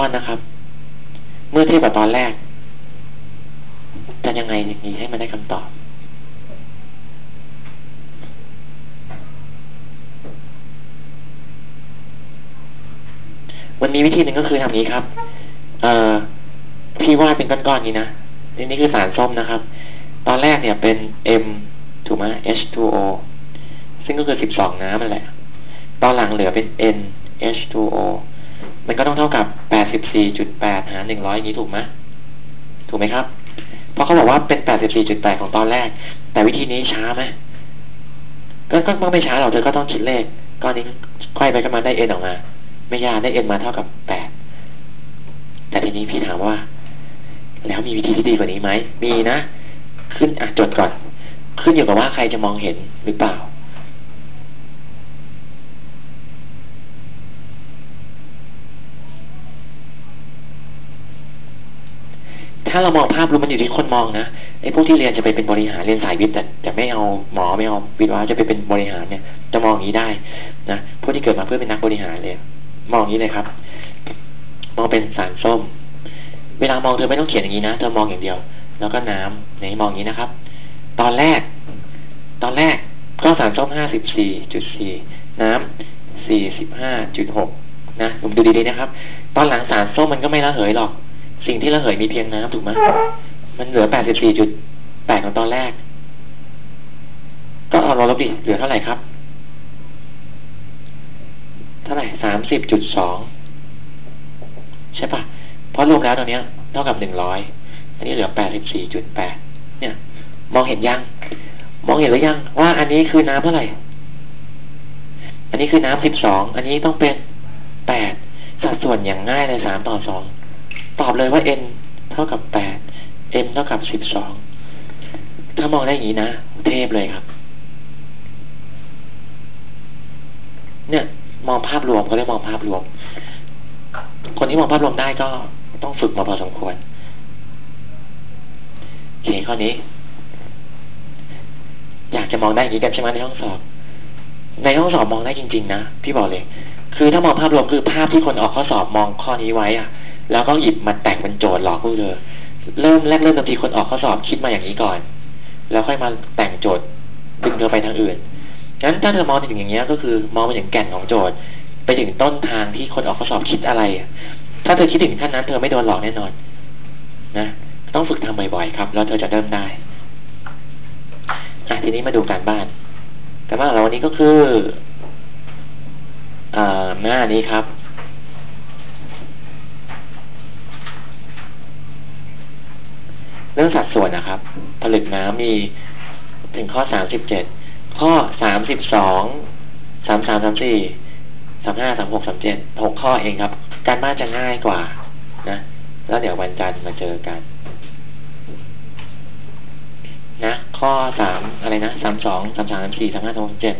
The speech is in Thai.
ตอนนะครับ เมื่อเทียบกับตอนแรก จะยังไงอย่างนี้ให้มันได้คำตอบ มันมีวิธีหนึ่งก็คือทำนี้ครับ เอ่อพี่วาดเป็นก้อนๆนี้นะนี่นี่คือสารส้มนะครับ ตอนแรกเนี่ยเป็น M ถูกไหม H2O ซึ่งก็คือสิบสองน้ำนั่นแหละ ตอนหลังเหลือเป็น N H2O มันก็ต้องเท่ากับแปดสิบสี่จุดแปดหารหนึ่งร้อยนี้ถูกไหมถูกไหมครับ เพราะเขาบอกว่าเป็นแปดสิบสี่จุดแปดของตอนแรก แต่วิธีนี้ช้าไหมก็ก็ไม่ช้าหรอกเธอก็ต้องคิดเลขก้อนนี้ค่อยไปกันมาได้ N ออกมา ไม่ยากได้ N มาเท่ากับแปดแต่ทีนี้พี่ถามว่า แล้วมีวิธีที่ดีกว่านี้ไหมมีนะ ขึ้นอะจดก่อน ขึ้นอยู่กับว่าใครจะมองเห็นหรือเปล่า ถ้าเรามองภาพรวมมันอยู่ที่คนมองนะไอ้พวกที่เรียนจะไปเป็นบริหารเรียนสายวิทย์แต่แต่ไม่เอาหมอไม่เอาวิทย์วะจะไปเป็นบริหารเนี่ย จะมองอย่างนี้ได้นะพวกที่เกิดมาเพื่อเป็นนักบริหารเลย มองอย่างนี้เลยครับ มองเป็นสารส้ม เวลามองเธอไม่ต้องเขียนอย่างนี้นะเธอมองอย่างเดียว แล้วก็น้ำในมองอย่างนี้นะครับ ตอนแรก ตอนแรกก็สารส้มห้าสิบสี่จุดสี่น้ำสี่สิบห้าจุดหกนะผมดูดีๆนะครับ ตอนหลังสารส้มมันก็ไม่ระเหยหรอก สิ่งที่ระเหยมีเพียงน้ำถูกไหมมันเหลือแปดสิบสี่จุดแปดของตอนแรก ก็เอาลบดิเหลือเท่าไหร่ครับ เท่าไหร่สามสิบจุดสองใช่ปะเพราะรวมแล้วตอนนี้เท่ากับหนึ่งร้อยอันนี้เหลือแปดสิบสี่จุดแปดเนี่ย มองเห็นยัง มองเห็นหรือยัง ว่าอันนี้คือน้ำเท่าไหร่ อันนี้คือน้ำสิบสองอันนี้ต้องเป็นแปดสัดส่วนอย่างง่ายเลยสามต่อสอง ตอบเลยว่า n เท่ากับแปด m เท่ากับสิบสองถ้ามองได้อย่างนี้นะ เทพเลยครับ เนี่ย มองภาพรวมเขาเรียกมองภาพรวม คนที่มองภาพรวมได้ก็ต้องฝึกมาพอสมควรโอเคข้อนี้ อยากจะมองได้อย่างนี้กันใช่ไหมในห้องสอบ ในห้องสอบมองได้จริง ๆ นะ พี่บอกเลย คือถ้ามองภาพรวมคือภาพที่คนออกข้อสอบมองข้อนี้ไว้อะ แล้วก็หยิบมาแต่งเป็นโจทย์หลอกพวกเธอเริ่มแรกเริ่มตอนทีคนออกข้อสอบคิดมาอย่างนี้ก่อน แล้วค่อยมาแต่งโจทย์ดึงเธอไปทางอื่นงั้นถ้าเธอมองถึงอย่างเงี้ยก็คือมองไปถึงแก่นของโจทย์ ไปถึงต้นทางที่คนออกข้อสอบคิดอะไร ถ้าเธอคิดถึงขั้นนั้น เธอไม่โดนหลอกแน่นอน นะ ต้องฝึกทำบ่อยๆครับ แล้วเธอจะเริ่มได้อะทีนี้มาดูการบ้านการบ้านของเราวันนี้ก็คืออ่าหน้านี้ครับ เรื่องสัดส่วนนะครับ ผลึกน้ำมีถึงข้อสามสิบเจ็ดข้อสามสิบสองสามสามสามสี่สามห้าสามหกสามเจ็ดหกข้อเองครับ การบ้านจะง่ายกว่า นะ แล้วเดี๋ยววันจันทร์มาเจอกัน นะ ข้อสามอะไรนะสามสองสามสามสามสี่สามห้าสามหกสามเจ็ด